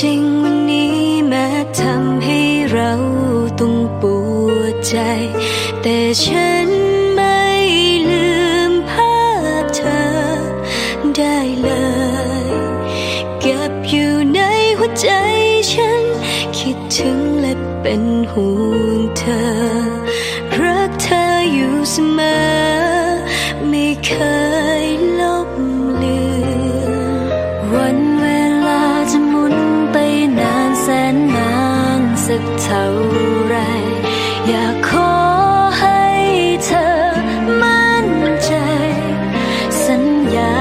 จริงวันนี้แม้ทำให้เราต้องปวดใจ แต่ฉันไม่ลืมภาพเธอได้เลย เก็บอยู่ในหัวใจฉัน คิดถึงและเป็นห่วงเธอ รักเธออยู่เสมอ ไม่เคย อยากขอให้เธอมั่นใจ สัญญา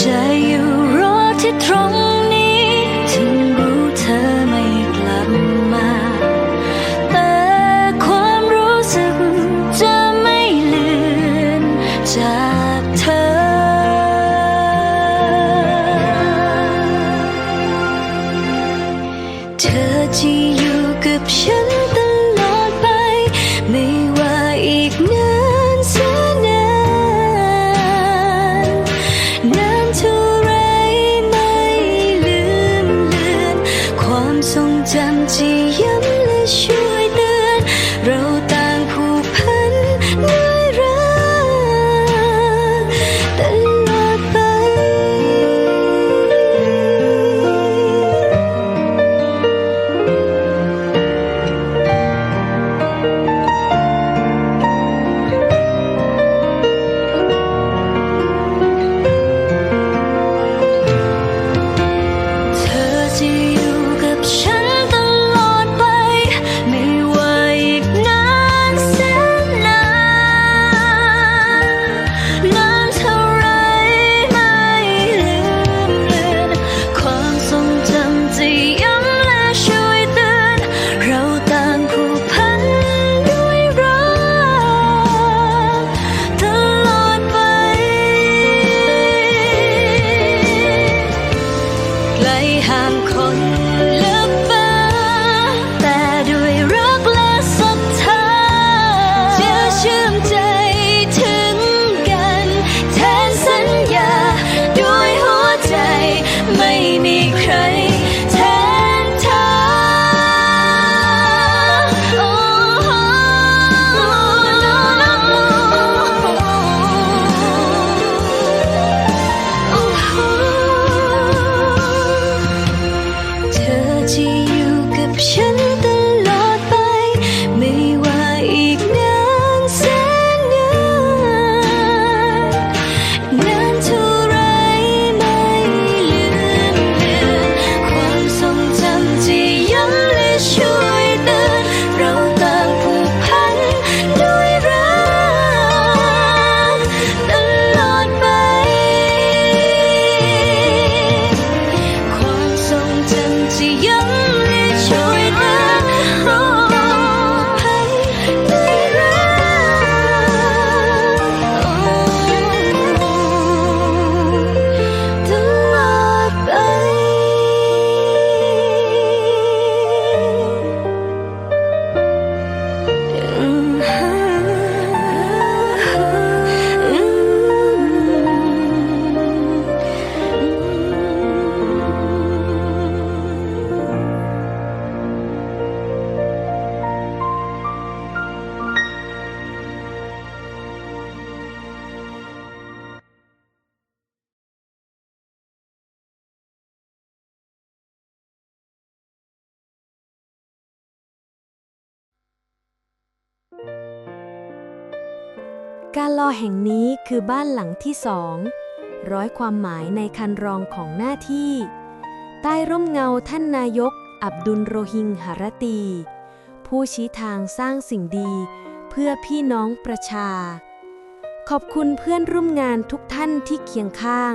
จะอยู่รอที่ตรง ความท การรอแห่งนี้คือบ้านหลังที่สองร้อยความหมายในคันรองของหน้าที่ ใต้ร่มเงาท่านนายก อับดุลโรฮิงหารตี ผู้ชี้ทางสร้างสิ่งดีเพื่อพี่น้องประชา ขอบคุณเพื่อนร่วมงานทุกท่านที่เคียงข้าง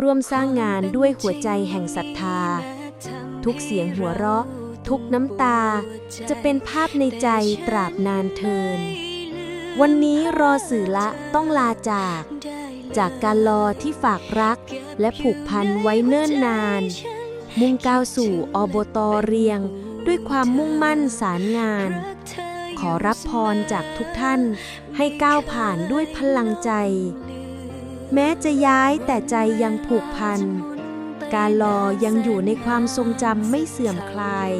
ร่วมสร้างงานด้วยหัวใจแห่งศรัทธา ทุกเสียงหัวเราะ ทุกน้ำตา จะเป็นภาพในใจตราบนานเทิน วันนี้รอสื่อละต้องลาจาก จากการรอที่ฝากรัก และผูกพันไว้เนิ่นนาน มุ่งก้าวสู่อบตเรียง ด้วยความมุ่งมั่นสารงาน ขอรับพรจากทุกท่านให้ก้าวผ่านด้วยพลังใจ แม้จะย้ายแต่ใจยังผูกพัน การลอยังอยู่ในความทรงจำไม่เสื่อมคลาย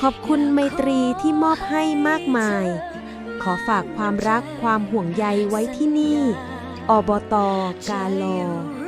ขอบคุณไมตรีที่มอบให้มากมาย ขอฝากความรักความห่วงใยไว้ที่นี่ อบตกาลอ